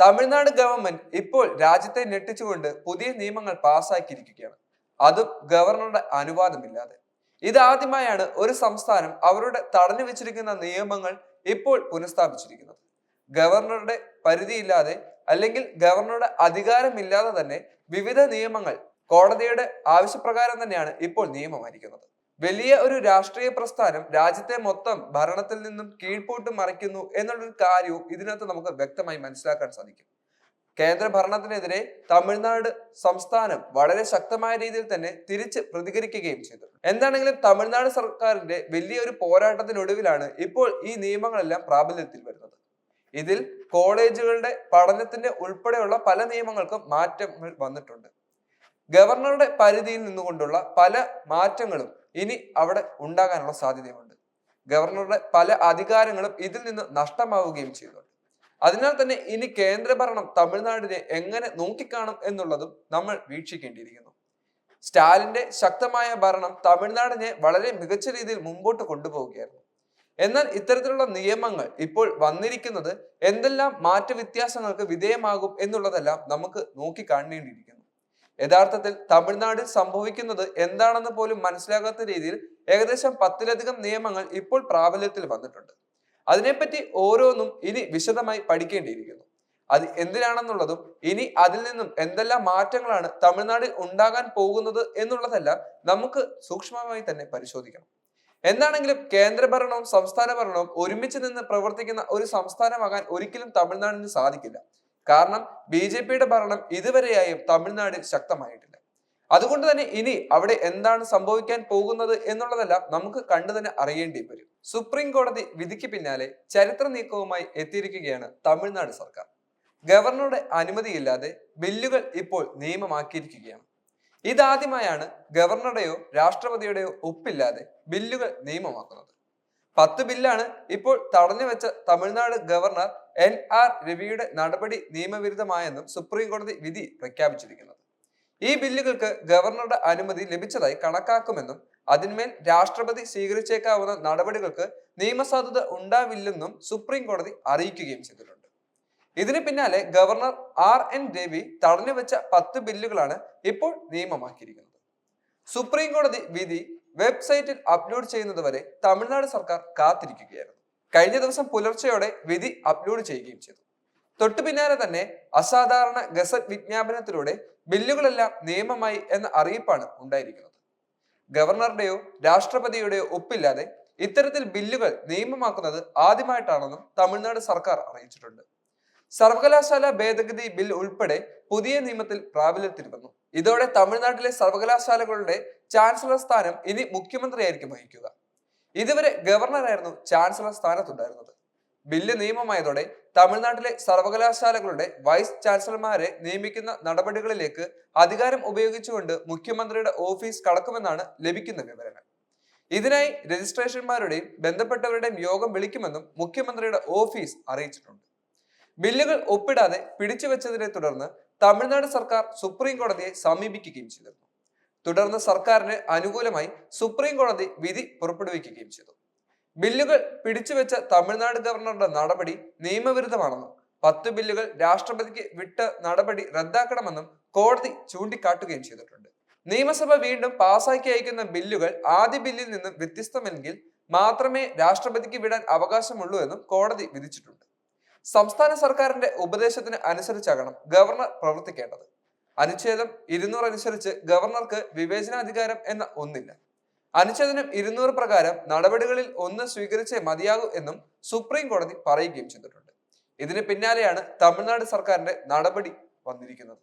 Tamil Nadu government ഇപ്പോൾ രാജ്യത്തെ ഞെട്ടിച്ചുകൊണ്ട് പുതിയ നിയമങ്ങൾ പാസ്സാക്കിയിരിക്കുകയാണ്. അതും ഗവർണറുടെ അനുവാദമില്ലാതെ. ഇതാദ്യമായാണ് ഒരു സംസ്ഥാനം അവരുടെ തടഞ്ഞു വെച്ചിരിക്കുന്ന നിയമങ്ങൾ ഇപ്പോൾ പുനഃസ്ഥാപിച്ചിരിക്കുന്നത്. ഗവർണറുടെ പരിധിയില്ലാതെ അല്ലെങ്കിൽ ഗവർണറുടെ അധികാരമില്ലാതെ തന്നെ വിവിധ നിയമങ്ങൾ കോടതിയുടെ ആവശ്യപ്രകാരം തന്നെയാണ് ഇപ്പോൾ നിയമമായിരിക്കുന്നത്. വലിയ ഒരു രാഷ്ട്രീയ പ്രസ്ഥാനം രാജ്യത്തെ മൊത്തം ഭരണത്തിൽ നിന്നും കീഴ്പോട്ട് മറിക്കുന്നു എന്നുള്ളൊരു കാര്യവും ഇതിനകത്ത് നമുക്ക് വ്യക്തമായി മനസ്സിലാക്കാൻ സാധിക്കും. കേന്ദ്ര ഭരണത്തിനെതിരെ തമിഴ്നാട് സംസ്ഥാനം വളരെ ശക്തമായ രീതിയിൽ തന്നെ തിരിച്ച് പ്രതികരിക്കുകയും ചെയ്തു. എന്താണെങ്കിലും തമിഴ്നാട് സർക്കാരിന്റെ വലിയൊരു പോരാട്ടത്തിനൊടുവിലാണ് ഇപ്പോൾ ഈ നിയമങ്ങളെല്ലാം പ്രാബല്യത്തിൽ വരുന്നത്. ഇതിൽ കോളേജുകളുടെ പഠനത്തിന്റെ ഉൾപ്പെടെയുള്ള പല നിയമങ്ങൾക്കും മാറ്റങ്ങൾ വന്നിട്ടുണ്ട്. ഗവർണറുടെ പരിധിയിൽ നിന്നുകൊണ്ടുള്ള പല മാറ്റങ്ങളും ഇനി അവിടെ ഉണ്ടാകാനുള്ള സാധ്യതയുണ്ട് ഗവർണറുടെ പല അധികാരങ്ങളും ഇതിൽ നിന്ന് നഷ്ടമാവുകയും ചെയ്തിട്ടുണ്ട് അതിനാൽ തന്നെ ഇനി കേന്ദ്രഭരണം തമിഴ്നാടിനെ എങ്ങനെ നോക്കിക്കാണും എന്നുള്ളതും നമ്മൾ വീക്ഷിക്കേണ്ടിയിരിക്കുന്നു. സ്റ്റാലിന്റെ ശക്തമായ ഭരണം തമിഴ്നാടിനെ വളരെ മികച്ച രീതിയിൽ മുമ്പോട്ട് കൊണ്ടുപോവുകയായിരുന്നു. എന്നാൽ ഇത്തരത്തിലുള്ള നിയമങ്ങൾ ഇപ്പോൾ വന്നിരിക്കുന്നത് എന്തെല്ലാം മാറ്റവ്യത്യാസങ്ങൾക്ക് വിധേയമാകും എന്നുള്ളതെല്ലാം നമുക്ക് നോക്കി കാണേണ്ടിയിരിക്കുന്നു യഥാർത്ഥത്തിൽ തമിഴ്നാടിൽ സംഭവിക്കുന്നത് എന്താണെന്ന് പോലും മനസ്സിലാകാത്ത രീതിയിൽ ഏകദേശം പത്തിലധികം നിയമങ്ങൾ ഇപ്പോൾ പ്രാബല്യത്തിൽ വന്നിട്ടുണ്ട്. അതിനെപ്പറ്റി ഓരോന്നും ഇനി വിശദമായി പഠിക്കേണ്ടിയിരിക്കുന്നു. അത് എന്തിനാണെന്നുള്ളതും ഇനി അതിൽ നിന്നും എന്തെല്ലാം മാറ്റങ്ങളാണ് തമിഴ്നാടിൽ ഉണ്ടാകാൻ പോകുന്നത് എന്നുള്ളതെല്ലാം നമുക്ക് സൂക്ഷ്മമായി തന്നെ പരിശോധിക്കണം. എന്താണെങ്കിലും കേന്ദ്ര ഭരണവും സംസ്ഥാന ഭരണവും ഒരുമിച്ച് നിന്ന് പ്രവർത്തിക്കുന്ന ഒരു സംസ്ഥാനമാകാൻ ഒരിക്കലും തമിഴ്നാടിന് സാധിക്കില്ല. കാരണം ബി ജെ പിയുടെ ഭരണം ഇതുവരെയായും തമിഴ്നാട് ശക്തമായിട്ടില്ല. അതുകൊണ്ട് തന്നെ ഇനി അവിടെ എന്താണ് സംഭവിക്കാൻ പോകുന്നത് എന്നുള്ളതെല്ലാം നമുക്ക് കണ്ടു തന്നെ അറിയേണ്ടി വരും. സുപ്രീം കോടതി വിധിക്ക് പിന്നാലെ ചരിത്ര നീക്കവുമായി എത്തിയിരിക്കുകയാണ് തമിഴ്നാട് സർക്കാർ. ഗവർണറുടെ അനുമതിയില്ലാതെ ബില്ലുകൾ ഇപ്പോൾ നിയമമാക്കിയിരിക്കുകയാണ്. ഇതാദ്യമായാണ് ഗവർണറുടെയോ രാഷ്ട്രപതിയുടെയോ ഒപ്പില്ലാതെ ബില്ലുകൾ നിയമമാക്കുന്നത്. പത്ത് ബില്ലാണ് ഇപ്പോൾ തടഞ്ഞു വെച്ച തമിഴ്നാട് ഗവർണർ എൻ ആർ രവിയുടെ നടപടി നിയമവിരുദ്ധമായെന്നും സുപ്രീം കോടതി വിധി പ്രഖ്യാപിച്ചിരിക്കുന്നത്. ഈ ബില്ലുകൾക്ക് ഗവർണറുടെ അനുമതി ലഭിച്ചതായി കണക്കാക്കുമെന്നും അതിന്മേൽ രാഷ്ട്രപതി സ്വീകരിച്ചേക്കാവുന്ന നടപടികൾക്ക് നിയമസാധുത ഉണ്ടാവില്ലെന്നും സുപ്രീം കോടതി അറിയിക്കുകയും ചെയ്തിട്ടുണ്ട്. ഇതിന് പിന്നാലെ ഗവർണർ ആർ എൻ രവി തടഞ്ഞുവെച്ച പത്ത് ബില്ലുകളാണ് ഇപ്പോൾ നിയമമാക്കിയിരിക്കുന്നത്. സുപ്രീം കോടതി വിധി വെബ്സൈറ്റിൽ അപ്ലോഡ് ചെയ്യുന്നതുവരെ തമിഴ്നാട് സർക്കാർ കാത്തിരിക്കുകയായിരുന്നു. കഴിഞ്ഞ ദിവസം പുലർച്ചെയോടെ വിധി അപ്ലോഡ് ചെയ്യുകയും ചെയ്തു. തൊട്ടു പിന്നാലെ തന്നെ അസാധാരണ ഗസറ്റ് വിജ്ഞാപനത്തിലൂടെ ബില്ലുകളെല്ലാം നിയമമായി എന്ന അറിയിപ്പാണ് ഉണ്ടായിരിക്കുന്നത്. ഗവർണറുടെയോ രാഷ്ട്രപതിയുടെയോ ഒപ്പില്ലാതെ ഇത്തരത്തിൽ ബില്ലുകൾ നിയമമാക്കുന്നത് ആദ്യമായിട്ടാണെന്നും തമിഴ്നാട് സർക്കാർ അറിയിച്ചിട്ടുണ്ട്. സർവകലാശാല ഭേദഗതി ബിൽ ഉൾപ്പെടെ പുതിയ നിയമത്തിൽ പ്രാബല്യത്തിൽ വന്നു. ഇതോടെ തമിഴ്നാട്ടിലെ സർവകലാശാലകളുടെ ചാൻസലർ സ്ഥാനം ഇനി മുഖ്യമന്ത്രിയായിരിക്കും വഹിക്കുക. ഇതുവരെ ഗവർണറായിരുന്നു ചാൻസലർ സ്ഥാനത്തുണ്ടായിരുന്നത്. ബില്ല് നിയമമായതോടെ തമിഴ്നാട്ടിലെ സർവകലാശാലകളുടെ വൈസ് ചാൻസലർമാരെ നിയമിക്കുന്ന നടപടികളിലേക്ക് അധികാരം ഉപയോഗിച്ചുകൊണ്ട് മുഖ്യമന്ത്രിയുടെ ഓഫീസ് കടക്കുമെന്നാണ് ലഭിക്കുന്ന വിവരങ്ങൾ. ഇതിനായി രജിസ്ട്രേഷന്മാരുടെയും ബന്ധപ്പെട്ടവരുടെയും യോഗം വിളിക്കുമെന്നും മുഖ്യമന്ത്രിയുടെ ഓഫീസ് അറിയിച്ചിട്ടുണ്ട്. ബില്ലുകൾ ഒപ്പിടാതെ പിടിച്ചുവെച്ചതിനെ തുടർന്ന് തമിഴ്നാട് സർക്കാർ സുപ്രീം കോടതിയെ സമീപിക്കുകയും ചെയ്തിരുന്നു. തുടർന്ന് സർക്കാരിന് അനുകൂലമായി സുപ്രീം കോടതി വിധി പുറപ്പെടുവിക്കുകയും ചെയ്തു. ബില്ലുകൾ പിടിച്ചുവെച്ച തമിഴ്നാട് ഗവർണറുടെ നടപടി നിയമവിരുദ്ധമാണെന്നും പത്ത് ബില്ലുകൾ രാഷ്ട്രപതിക്ക് വിട്ട് നടപടി റദ്ദാക്കണമെന്നും കോടതി ചൂണ്ടിക്കാട്ടുകയും ചെയ്തിട്ടുണ്ട്. നിയമസഭ വീണ്ടും പാസാക്കി അയക്കുന്ന ബില്ലുകൾ ആദ്യ ബില്ലിൽ നിന്നും വ്യത്യസ്തമെങ്കിൽ മാത്രമേ രാഷ്ട്രപതിക്ക് വിടാൻ അവകാശമുള്ളൂ എന്നും കോടതി വിധിച്ചിട്ടുണ്ട്. സംസ്ഥാന സർക്കാരിന്റെ ഉപദേശത്തിന് അനുസരിച്ചാകണം ഗവർണർ പ്രവർത്തിക്കേണ്ടത്. അനുച്ഛേദം ഇരുന്നൂറ് അനുസരിച്ച് ഗവർണർക്ക് വിവേചനാധികാരം എന്ന ഒന്നില്ല. അനുച്ഛേദനം ഇരുന്നൂറ് പ്രകാരം നടപടികളിൽ ഒന്ന് സ്വീകരിച്ചേ മതിയാകൂ എന്നും സുപ്രീം കോടതി പറയുകയും ചെയ്തിട്ടുണ്ട്. ഇതിന് പിന്നാലെയാണ് തമിഴ്നാട് സർക്കാരിന്റെ നടപടി വന്നിരിക്കുന്നത്.